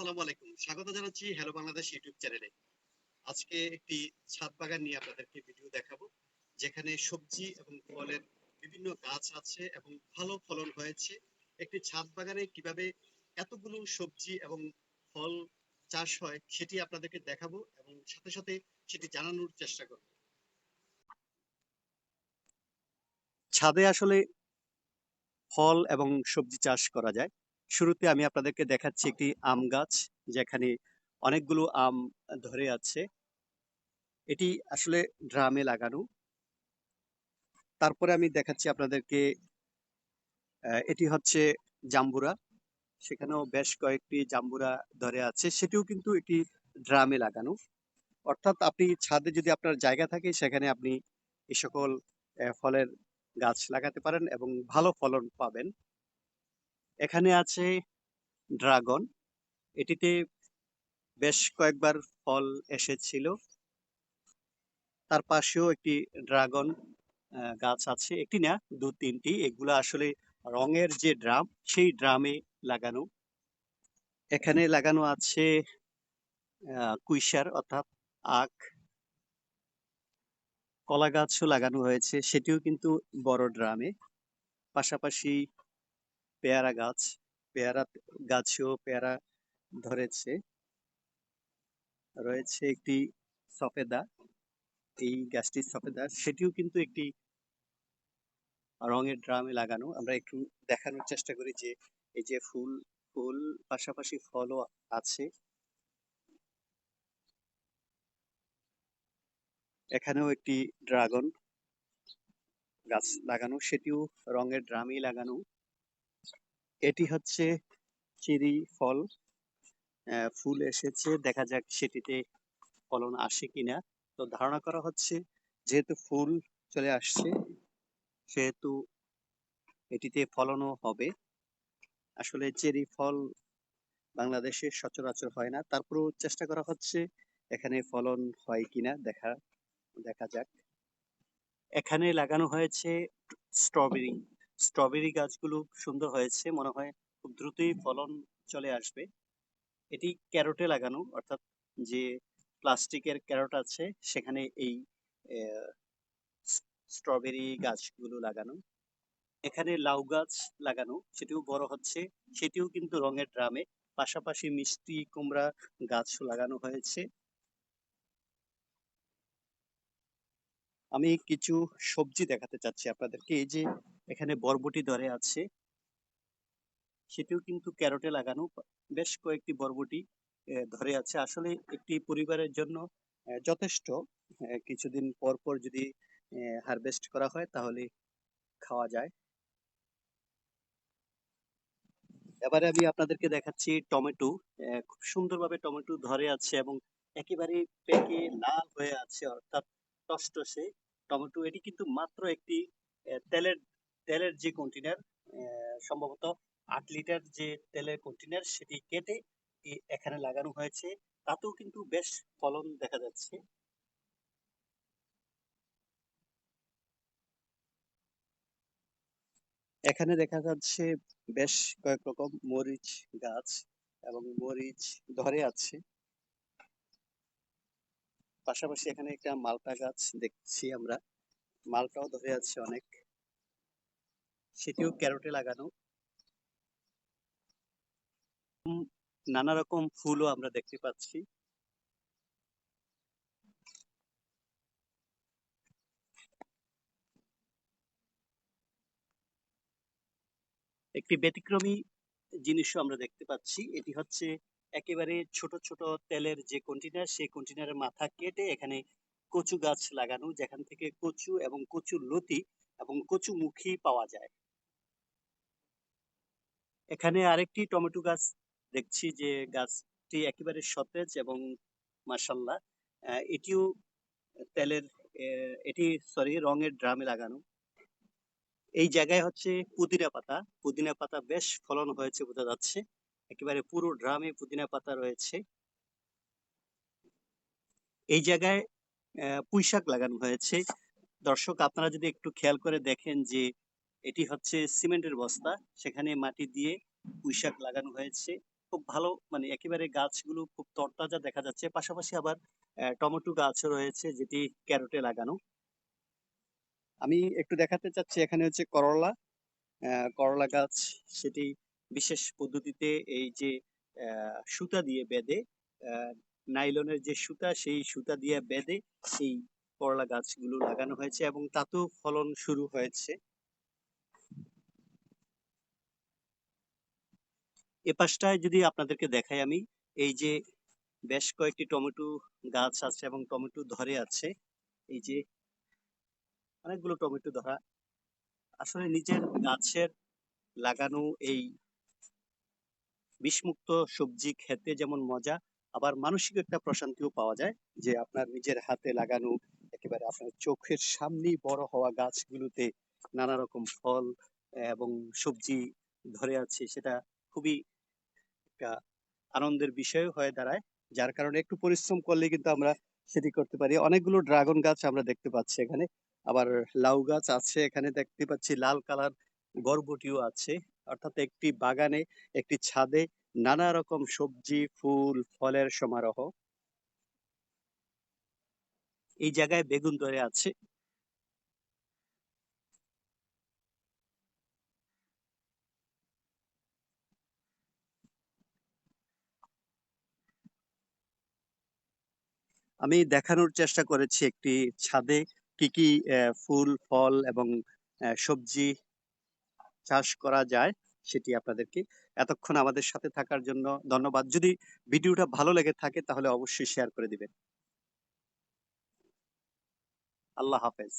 আসসালামু আলাইকুম। স্বাগত জানাচ্ছি হ্যালো বাংলাদেশ ইউটিউব চ্যানেলে। আজকে একটি ছাদ বাগান নিয়ে আপনাদেরকে ভিডিও দেখাবো, যেখানে সবজি এবং ফলের বিভিন্ন গাছ আছে এবং ভালো ফলন হয়েছে। একটি ছাদ বাগানে কীভাবে এতগুলো সবজি এবং ফল চাষ হয় সেটি আপনাদেরকে দেখাবো এবং সাথে সাথে সেটি জানানোর চেষ্টা করব। ছাদে আসলে ফল এবং সবজি চাষ করা যায়। শুরুতে আমি আপনাদেরকে দেখাচ্ছি একটি আম গাছ, যেখানে অনেকগুলো আম ধরে আছে। এটি আসলে ড্রামে লাগানো। তারপরে আমি দেখাচ্ছি আপনাদেরকে এটি হচ্ছে জাম্বুরা। সেখানেও বেশ কয়েকটি জাম্বুরা ধরে আছে। সেটিও কিন্তু একটি ড্রামে লাগানো। অর্থাৎ আপনি ছাদে যদি আপনার জায়গা থাকে, সেখানে আপনি এই সকল ফলের গাছ লাগাতে পারেন এবং ভালো ফলন পাবেন। এখানে আছে ড্রাগন। এটিতে বেশ কয়েকবার ফল এসেছিল। তার পাশেও একটি ড্রাগন গাছ আছে। একটি না, দু, তিনটি। এগুলো আসলে রঙের যে ড্রাম, সেই ড্রামে লাগানো। এখানে লাগানো আছে কুইশার অর্থাৎ আখ। কলা গাছও লাগানো হয়েছে। সেটিও কিন্তু বড় ড্রামে। পাশাপাশি পেয়ারা গাছ, পেয়ারা গাছেও পেয়ারা ধরেছে। রয়েছে একটি সফেদা, এই গাছটি সফেদা। সেটিও কিন্তু একটি রঙের ড্রামে লাগানো। আমরা একটু দেখানোর চেষ্টা করি যে এই যে ফুল ফুল পাশাপাশি ফলও আছে। এখানেও একটি ড্রাগন গাছ লাগানো। সেটিও রঙের ড্রামেই লাগানো। এটি হচ্ছে চেরি ফল। ফুল এসেছে, দেখা যাক সেটিতে ফলন আসে কিনা। তো ধারণা করা হচ্ছে যেহেতু ফুল চলে আসছে, সেহেতু এটিতে ফলনও হবে। আসলে চেরি ফল বাংলাদেশে সচরাচর হয় না। তারপরেও চেষ্টা করা হচ্ছে এখানে ফলন হয় কিনা, দেখা দেখা যাক। এখানে লাগানো হয়েছে স্ট্রবেরি। স্ট্রবেরি গাছগুলো সুন্দর হয়েছে, মনে হয় খুব দ্রুতই ফলন চলে আসবে। এটি ক্যারোটে লাগানো, অর্থাৎ যে প্লাস্টিকের ক্যারোট আছে, সেখানে এই স্ট্রবেরি গাছগুলো লাগানো। এখানে লাউ গাছ লাগানো, সেটিও বড় হচ্ছে, সেটিও কিন্তু রঙের ড্রামে। পাশাপাশি মিষ্টি কুমড়া গাছ লাগানো হয়েছে। আমি কিছু সবজি দেখাতে চাচ্ছি আপনাদেরকে, এই যে এখানে বরবটি ধরে আছে। সেটিও কিন্তু ক্যারটে লাগানো। বেশ কয়েকটি বরবটি ধরে আছে। আসলে একটি পরিবারের জন্য যথেষ্ট। কিছুদিন পর পর যদি হারভেস্ট করা হয়, তাহলে খাওয়া যায়। এবারে আমি আপনাদেরকে দেখাচ্ছি টমেটো। খুব সুন্দরভাবে টমেটো ধরে আছে এবং একেবারে পেকে লাল হয়ে আছে, অর্থাৎ টসটসে। টমেটো, এটি কিন্তু মাত্র একটি তেলের তেলের যে কন্টেনার সম্ভবত আট লিটার যে তেলের কন্টেনার সেটি কেটে এখানে লাগানো হয়েছে। তাতেও কিন্তু বেশ ফলন দেখা যাচ্ছে। এখানে দেখা যাচ্ছে বেশ কয়েক রকম মরিচ গাছ এবং মরিচ ধরে আছে। পাশাপাশি এখানে একটা মালটা গাছ দেখছি আমরা। মালটাও ধরে আছে অনেক। সেটিও ক্যারোটে লাগানো। নানা রকম ফুলও আমরা দেখতে পাচ্ছি। একটি ব্যতিক্রমী জিনিসও আমরা দেখতে পাচ্ছি। এটি হচ্ছে একেবারে ছোট ছোট তেলের যে কন্টেনার সেই কন্টেনারের মাথা কেটে এখানে কচু গাছ লাগানো, যেখান থেকে কচু এবং কচু লতি এবং কচু মুখী পাওয়া যায়। এখানে আরেকটি টমেটো গাছ দেখছি যে গাছটি একেবারে সতেজ এবং মাসাল্লাহ এটিও তেলের এটি সরি রঙের ড্রামে লাগানো। এই জায়গায় হচ্ছে পুদিনা পাতা। পুদিনা পাতা বেশ ফলন হয়েছে বোঝা যাচ্ছে। একেবারে পুরো ড্রামে পুদিনা পাতা রয়েছে। এই জায়গায় আহ, পুঁই লাগানো হয়েছে। দর্শক আপনারা যদি একটু খেয়াল করে দেখেন যে এটি হচ্ছে সিমেন্টের বস্তা। সেখানে মাটি দিয়ে পুঁই শাক লাগানো হয়েছে। খুব ভালো মানে একেবারে গাছগুলো খুব তরতাজা দেখা যাচ্ছে। পাশাপাশি আবার টমেটো গাছও রয়েছে যেটি ক্যারোটে লাগানো। আমি একটু দেখাতে চাচ্ছি এখানে হচ্ছে করলা। করলা গাছ সেটি বিশেষ পদ্ধতিতে এই যে সুতা দিয়ে বেঁধে নাইলনের যে সুতা, সেই সুতা দিয়ে বেঁধে এই করলা গাছগুলো লাগানো হয়েছে এবং তাতেও ফলন শুরু হয়েছে। এ পাশটায় যদি আপনাদেরকে দেখাই আমি, এই যে বেশ কয়েকটি টমেটো গাছ আছে এবং টমেটো ধরে আছে, এই যে অনেকগুলো টমেটো ধরা, আসলে নিজের গাছের লাগানো এই বিষমুক্ত সবজি খেতে যেমন মজা, আবার মানসিক একটা প্রশান্তিও পাওয়া যায় যে আপনার নিজের হাতে লাগানো একেবারে আপনার চোখের সামনেই বড় হওয়া গাছগুলোতে নানা রকম ফল এবং সবজি ধরে আছে, সেটা খুবই একটা আনন্দের বিষয় হয়ে দাঁড়ায়, যার কারণে একটু পরিশ্রম করলে কিন্তু আমরা সেটি করতে পারি। অনেকগুলো ড্রাগন গাছ আমরা দেখতে পাচ্ছি এখানে। আবার লাউ গাছ আছে এখানে, দেখতে পাচ্ছি লাল কালার বরবটিও আছে। অর্থাৎ একটি বাগানে, একটি ছাদে নানা রকম সবজি, ফুল, ফলের সমারোহ। এই জায়গায় বেগুন ধরে আছে। আমি দেখানোর চেষ্টা করেছি একটি ছাদে কি কি ফুল, ফল এবং সবজি চাষ করা যায় সেটি আপনাদেরকে এতক্ষণ আমাদের সাথে থাকার জন্য ধন্যবাদ। যদি ভিডিওটা ভালো লেগে থাকে তাহলে অবশ্যই শেয়ার করে দিবেন। আল্লাহ হাফেজ।